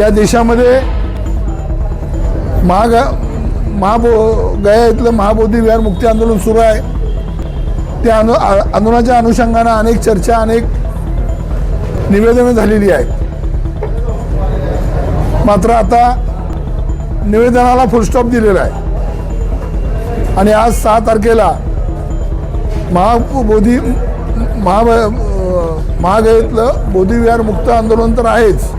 या देशामध्ये महागा महाबो गया इथलं महाबोधी विहार मुक्ती आंदोलन सुरू आहे. त्या अनु आंदोलनाच्या अनुषंगानं अनेक चर्चा अनेक निवेदनं झालेली आहेत. मात्र आता निवेदनाला फुलस्टॉप दिलेला आहे. आणि आज सहा तारखेला महाबोधी महा बोधी बोधीविहार मुक्त आंदोलन तर आहेच.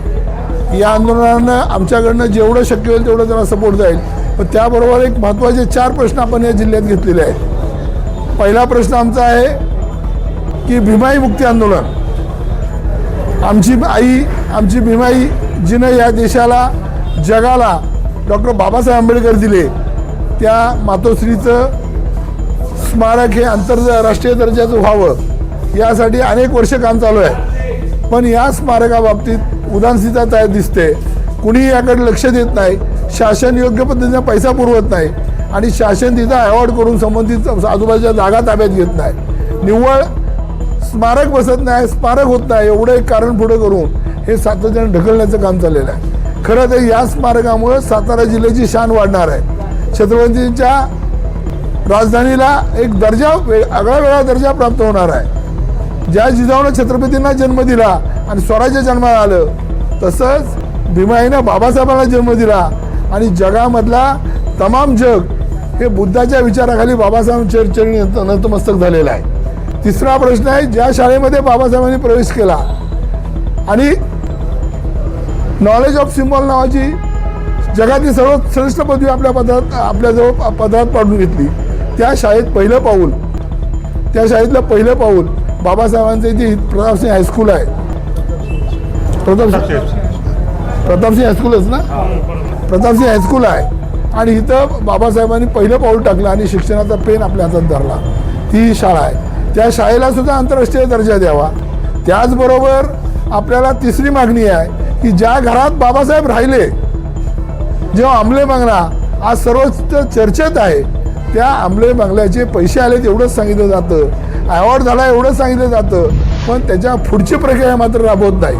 या आंदोलनानं आमच्याकडनं जेवढं शक्य होईल तेवढं त्यांना सपोर्ट जाईल. पण त्याबरोबर एक महत्त्वाचे चार प्रश्न आपण या जिल्ह्यात घेतलेले आहेत. पहिला प्रश्न आमचा आहे की भीमाई मुक्ती आंदोलन. आमची आई आमची भीमाई जिनं या देशाला जगाला डॉक्टर बाबासाहेब आंबेडकर दिले त्या मातोश्रीचं स्मारक हे आंतरराष्ट्रीय दर्जाचं व्हावं यासाठी अनेक वर्ष काम चालू आहे. पण या स्मारकाबाबतीत उदासीनता तयार दिसते. कुणी याकडे लक्ष देत नाही. शासन योग्य पद्धतीने पैसा पुरवत नाही. आणि शासन तिथं अवॉर्ड करून संबंधित आजूबाजूच्या जागा ताब्यात घेत नाही. निव्वळ स्मारक बसत नाही स्मारक होत नाही. एवढं एक कारण पुढे करून हे सातत्याने ढकलण्याचं काम चाललेलं आहे. खरं तर या स्मारकामुळं सातारा जिल्ह्याची शान वाढणार आहे. छत्रपतींच्या राजधानीला एक दर्जा आगळा वेगळा दर्जा प्राप्त होणार आहे. ज्या जिजाऊनं छत्रपतींना जन्म दिला आणि स्वराज्य जन्माला आलं तसंच भीमाईनं बाबासाहेबांना जन्म दिला आणि जगामधला तमाम जग हे बुद्धाच्या विचाराखाली बाबासाहेब चरचरणी नतमस्तक झालेलं आहे. तिसरा प्रश्न आहे ज्या शाळेमध्ये बाबासाहेबांनी प्रवेश केला आणि नॉलेज ऑफ सिम्बॉल नावाची जगातील सर्व श्रेष्ठ पदवी आपल्या पदात आपल्याजवळ पदात पाडून घेतली त्या शाळेत पहिलं पाऊल त्या शाळेतलं पहिलं पाऊल बाबासाहेबांचं इथे प्रतापसिंह हायस्कूल आहे. प्रताप प्रतापसिंह हायस्कूलच ना? प्रतापसिंह हायस्कूल आहे. आणि इथं बाबासाहेबांनी पहिलं पाऊल टाकलं आणि शिक्षणाचा पेन आपल्या हातात धरला. ती शाळा आहे. त्या शाळेला सुद्धा आंतरराष्ट्रीय दर्जा द्यावा. त्याचबरोबर आपल्याला तिसरी मागणी आहे की ज्या घरात बाबासाहेब राहिले जेव्हा आमले बांगला आज सर्वच चर्चेत आहे त्या आमले बांगल्याचे पैसे आले एवढंच सांगितलं जातं. अवॉर्ड झाला एवढं सांगितलं जातं पण त्याच्या पुढची प्रक्रिया मात्र राबवत नाही.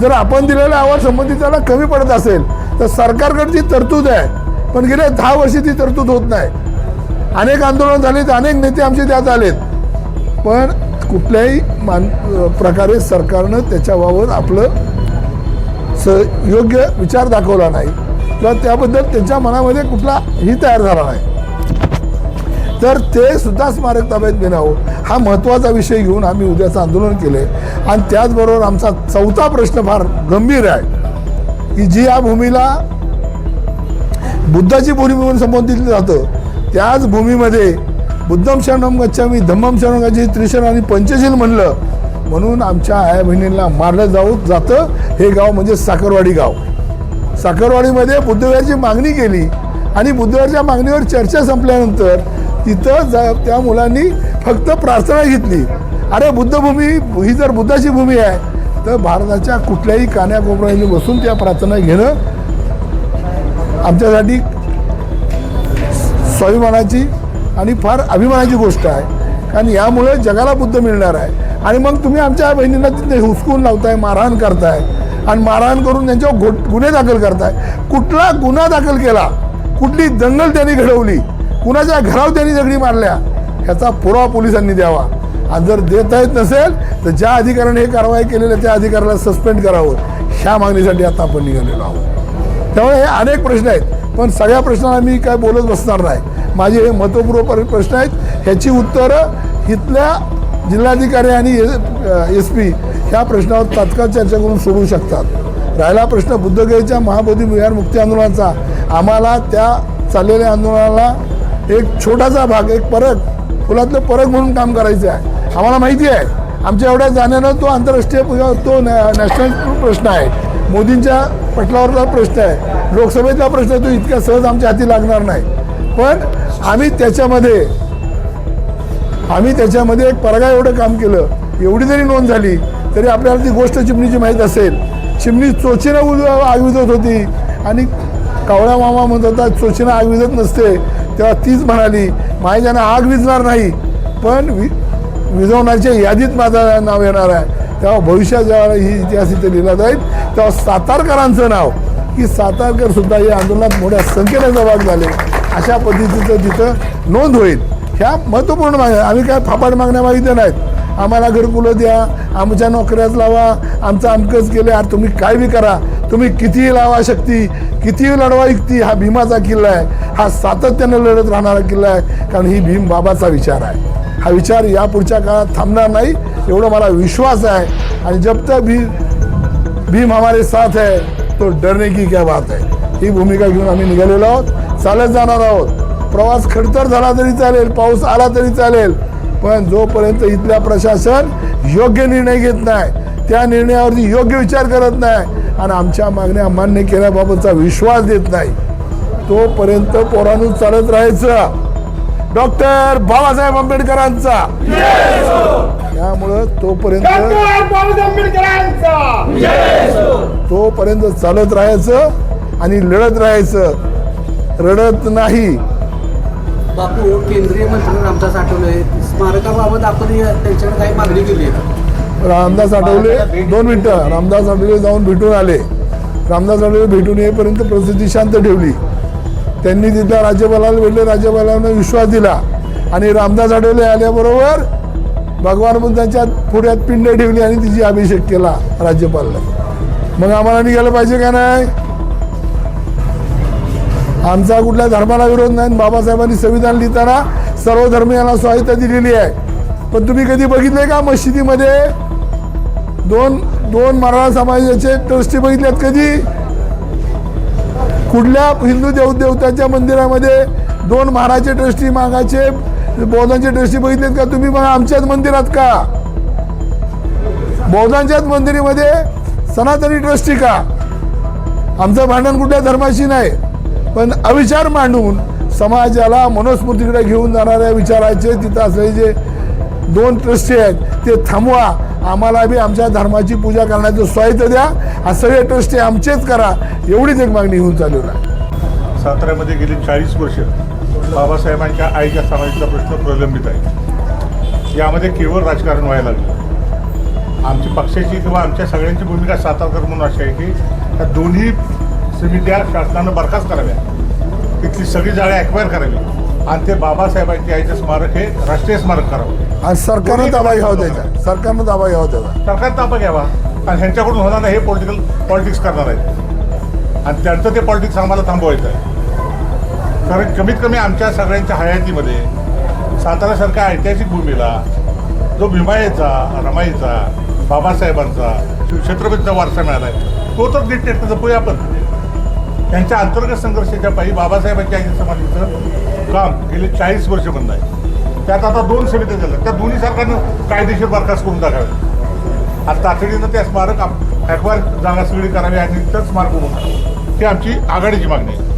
जर आपण दिलेला अवॉर्ड संबंधिताला कमी पडत असेल तर सरकारकडची तरतूद आहे पण गेल्या दहा वर्षी ती तरतूद होत नाही. अनेक आंदोलन झालीत अनेक नेते आमचे त्यात आलेत. पण कुठल्याही मान प्रकारे सरकारनं त्याच्याबाबत आपलं स योग्य विचार दाखवला नाही. किंवा त्याबद्दल त्यांच्या मनामध्ये कुठला ही तयार झाला नाही. तर ते सुद्धा स्मारक ताब्यात घेणावं हा महत्त्वाचा विषय घेऊन आम्ही उद्याचं आंदोलन केलंय. आणि त्याचबरोबर आमचा चौथा प्रश्न फार गंभीर आहे की जी या भूमीला बुद्धाची भूमी म्हणून संबोधित जातं त्याच भूमीमध्ये बुद्धम शरणम गच्छामी धम्मम शरणम गच्छामी त्रिशरण आणि पंचशील म्हणलं म्हणून आमच्या आया बहिणींना मारलं जाऊ जातं. हे गाव म्हणजे साखरवाडी गाव. साखरवाडीमध्ये बुद्धविहारची मागणी केली आणि बुद्धविहारच्या मागणीवर चर्चा संपल्यानंतर तिथं जा त्या मुलांनी फक्त प्रार्थना घेतली. अरे बुद्धभूमी ही जर बुद्धाची भूमी आहे तर भारताच्या कुठल्याही कान्याकोपऱ्याने बसून त्या प्रार्थना घेणं आमच्यासाठी स्वाभिमानाची आणि फार अभिमानाची गोष्ट आहे. कारण यामुळे जगाला बुद्ध मिळणार आहे. आणि मग तुम्ही आमच्या बहिणींना तिथे हुसकून लावताय मारहाण करताय. आणि मारहाण करून त्यांच्यावर गुन्हे दाखल करताय. कुठला गुन्हा दाखल केला? कुठली दंगल त्यांनी घडवली? कुणाच्या घरावर त्यांनी दगडी मारल्या ह्याचा पुरावा पोलिसांनी द्यावा. आणि जर देता येत नसेल तर ज्या अधिकाऱ्याने हे कारवाई केलेल्या त्या अधिकाऱ्याला सस्पेंड करावं. ह्या मागणीसाठी आता आपण निघालेलो आहोत. त्यामुळे हे अनेक प्रश्न आहेत. पण सगळ्या प्रश्नाला मी काय बोलत बसणार नाही. माझे हे महत्त्वपूर्ण प्रश्न आहेत. ह्याची उत्तरं इथल्या जिल्हाधिकारी आणि एस पी ह्या प्रश्नावर तात्काळ चर्चा करून सोडवू शकतात. राहिला प्रश्न बुद्धगयेच्या महाबोधी विहार मुक्ती आंदोलनाचा. आम्हाला त्या चाललेल्या आंदोलनाला एक छोटासा भाग एक परत फुलातलं परत म्हणून काम करायचं आहे. आम्हाला माहिती आहे आमच्या एवढ्या जाण्यानं तो आंतरराष्ट्रीय तो नॅशनल प्रश्न आहे. मोदींच्या पटलावरचा प्रश्न आहे. लोकसभेतला प्रश्न तो इतक्या सहज आमच्या हाती लागणार नाही. पण आम्ही त्याच्यामध्ये आम्ही त्याच्यामध्ये एक परगा एवढं काम केलं एवढी जरी नोंद झाली तरी आपल्याला ती गोष्ट चिमणीची माहीत असेल. चिमणी चोचीनं उल आग विजत होती. आणि कावळा मामा म्हणत होता चोचीनं आग विजत नसते. तेव्हा तीच म्हणाली माझ्यानं आग विझणार नाही पण वि विझवण्याच्या यादीत माझं नाव येणार आहे. तेव्हा भविष्यात जेव्हा ही इतिहास इथे लिहिला जाईल तेव्हा सातारकरांचं नाव की सातारकर सुद्धा या आंदोलनात मोठ्या संख्येने सहभाग झाले. अशा पद्धतीचं तिथं नोंद होईल. ह्या महत्त्वपूर्ण मागण्या आम्ही काय फापाड मागण्या मागितल्या नाहीत. आम्हाला घरकुलं द्या आमच्या नोकऱ्याच लावा आमचं अमकंच केलं. यार तुम्ही काय बी करा. तुम्ही कितीही लावा शक्ती कितीही लढवा युक्ती हा भीमाचा किल्ला आहे. हा सातत्यानं लढत राहणारा किल्ला आहे. कारण ही भीम बाबाचा विचार आहे. हा विचार या पुढच्या काळात थांबणार नाही एवढा मला विश्वास आहे. आणि जब तक भी भीम हमारे साथ है तो डरने की क्या बात है? ही भूमिका घेऊन आम्ही निघालेलो आहोत. चालत जाणार आहोत. प्रवास खडतर झाला तरी चालेल पाऊस आला तरी चालेल. पण जोपर्यंत इथल्या प्रशासन योग्य निर्णय घेत नाही त्या निर्णयावरती योग्य विचार करत नाही आणि आमच्या मागण्या मान्य केल्याबाबतचा विश्वास देत नाही तोपर्यंत पोरांनो चालत राहायचं. डॉक्टर बाबासाहेब आंबेडकरांचा. त्यामुळं तोपर्यंत तोपर्यंत चालत राहायचं आणि लढत राहायचं. रडत नाही. बापू केंद्रीय मंत्री रामदास आठवले स्मारकाबाबत आपण त्यांच्याकडे काही मागणी केली आहे रामदास आठवले दोन मिनटं. रामदास आठवले जाऊन भेटून आले. रामदास आठवले भेटून येईपर्यंत प्रसिद्धी शांत ठेवली. त्यांनी तिथल्या राज्यपालाला भेटले राज्यपालांना विश्वास दिला. आणि रामदास आठवले आल्याबरोबर भगवान बुद्धांच्या पुढ्यात पिंड ठेवली आणि तिची अभिषेक केला राज्यपालने मग आम्हाला निघायला पाहिजे का नाही? आमचा कुठल्या धर्माला विरोध नाही. बाबासाहेबांनी संविधान लिहिताना सर्व धर्मियांना स्वायत्ता दिलेली आहे. पण तुम्ही कधी बघितले का मशिदीमध्ये दोन दोन मराठा समाजाचे ट्रस्टी बघितल्यात कधी? कुठल्या हिंदू देव देवताच्या मंदिरामध्ये दोन महाराजचे ट्रस्टी मागाचे बौद्धांचे ट्रस्टी बघितलेत का? तुम्ही मग आमच्याच मंदिरात का? बौद्धांच्याच मंदिरामध्ये सनातनी ट्रस्टी का? आमचं भांडण कुठल्या धर्माशी नाही. पण अविचार मांडून समाजाला मनुस्मृतीकडे घेऊन जाणाऱ्या विचाराचे तिथं असलेले जे दोन ट्रस्टी आहेत ते थांबवा. आम्हाला बी आमच्या धर्माची पूजा करण्याचं स्वायत्त द्या. हा सगळे ट्रस्टी आमचेच करा. एवढीच एक मागणी होऊन चालू आहे. साताऱ्यामध्ये गेली चाळीस वर्ष बाबासाहेबांच्या आईच्या समाजाचा प्रश्न प्रलंबित आहे. यामध्ये केवळ राजकारण व्हायला लागलं. आमची पक्षाची किंवा आमच्या सगळ्यांची भूमिका सातारकर म्हणून अशी आहे की त्या दोन्ही समित्या शासनानं बरखास्त कराव्या तिथली सगळी जाळे ॲक्वायर करावी आणि ते बाबासाहेबांची आईचं स्मारक हे राष्ट्रीय स्मारक करावं. आणि सरकारनं ताबा घ्यावा त्याचा. सरकारनं ताबा घ्यावा त्याचा. सरकार ताबा घ्यावा. आणि ह्यांच्याकडून होणार नाही हे पॉलिटिकल पॉलिटिक्स करणार आहेत. आणि त्यांचं ते पॉलिटिक्स आम्हाला थांबवायचं आहे. कारण कमीत कमी आमच्या सगळ्यांच्या हयातीमध्ये साताऱ्यासारख्या ऐतिहासिक भूमीला जो भीमाईचा रमाईचा बाबासाहेबांचा शिवछत्रपतीचा वारसा मिळाला आहे तो तर नीट नेट जपूया आपण. त्यांच्या अंतर्गत संघर्षाच्या पायी बाबासाहेबांच्या ऐतिहासिक समाधीचं काम गेले चाळीस वर्ष बंद आहे. त्यात आता दोन समित्या झाल्या. त्या दोन्ही सरकारनं कायदेशीर बरखास्त करून टाकावे. आता तातडीनं त्या स्मारक ॲक्वायर जागा सगळी करावी आणि तर स्मारक उभं करावं. ही आमची आघाडीची मागणी आहे.